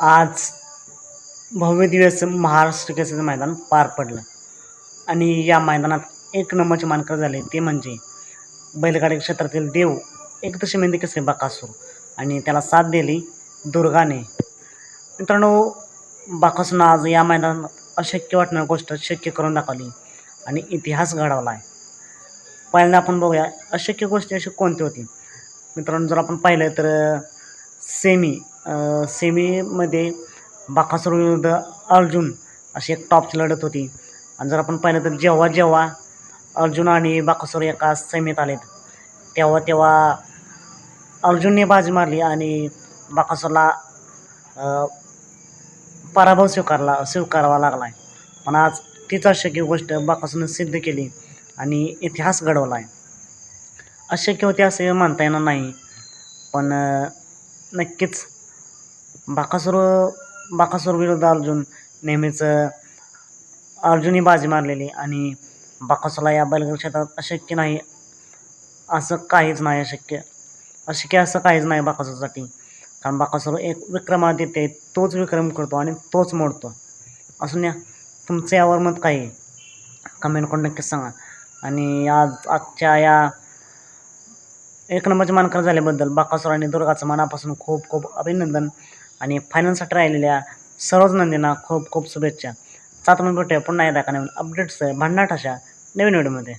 आज भव्य दिवस महाराष्ट्र केसरीचं मैदान पार पडलं. आणि या मैदानात एक नंबरचे मानकर झाले ते म्हणजे बैलगाडी क्षेत्रातील देव एकदशी मेंदी केसरी बाकासूर. आणि त्याला साथ दिली दुर्गाने. मित्रांनो बाकासूरनं आज या मैदानात अशक्य वाटणारी गोष्ट शक्य करून दाखवली आणि इतिहास घडवला आहे. पहिल्यांदा आपण बघूया अशक्य गोष्टी अशी कोणती होती? मित्रांनो जर आपण पाहिलं तर सेमी सेमीमध्ये बाकासूर विरुद्ध अर्जुन अशी एक टॉपची लढत होती. आणि जर आपण पाहिलं तर जेव्हा जेव्हा अर्जुन आणि बाकासूर एका सेमीत आलेत तेव्हा तेव्हा अर्जुनने बाजी मारली आणि बाकासूरला पराभव स्वीकारला स्वीकारावा लागला आहे पण आज तीच अशक्य गोष्ट बाकासूरने सिद्ध केली आणि इतिहास घडवला आहे अशक्य होते असे मानता येणार नाही. पण नक्कीच. बाकासूर बाकासूर विरुद्ध अर्जुन नेहमीच अर्जुनही बाजी मारलेली आणि बाकासूरला या बैलगड क्षेत्रात अशक्य नाही असं काहीच नाही अशक्य. अशक्य असं काहीच नाही बाकासूरसाठी. कारण बाकासूर एक विक्रमादित्य तोच विक्रम करतो आणि तोच मोडतो. असून या तुमचं यावर मत काही आहे? कमेंट करून नक्कीच सांगा. आणि आज आजच्या या एक नंबरचे मानकर झाल्याबद्दल बाकासूर आणि दुर्गाचं मनापासून खूप खूप अभिनंदन आणि फायनलसाठी राहिलेल्या सर्वच नंदींना खूप खूप शुभेच्छा. सात मिनिट भेटूया पुन्हा एकदा का नवीन अपडेट्स भांडणाट अशा नवीन व्हिडिओमध्ये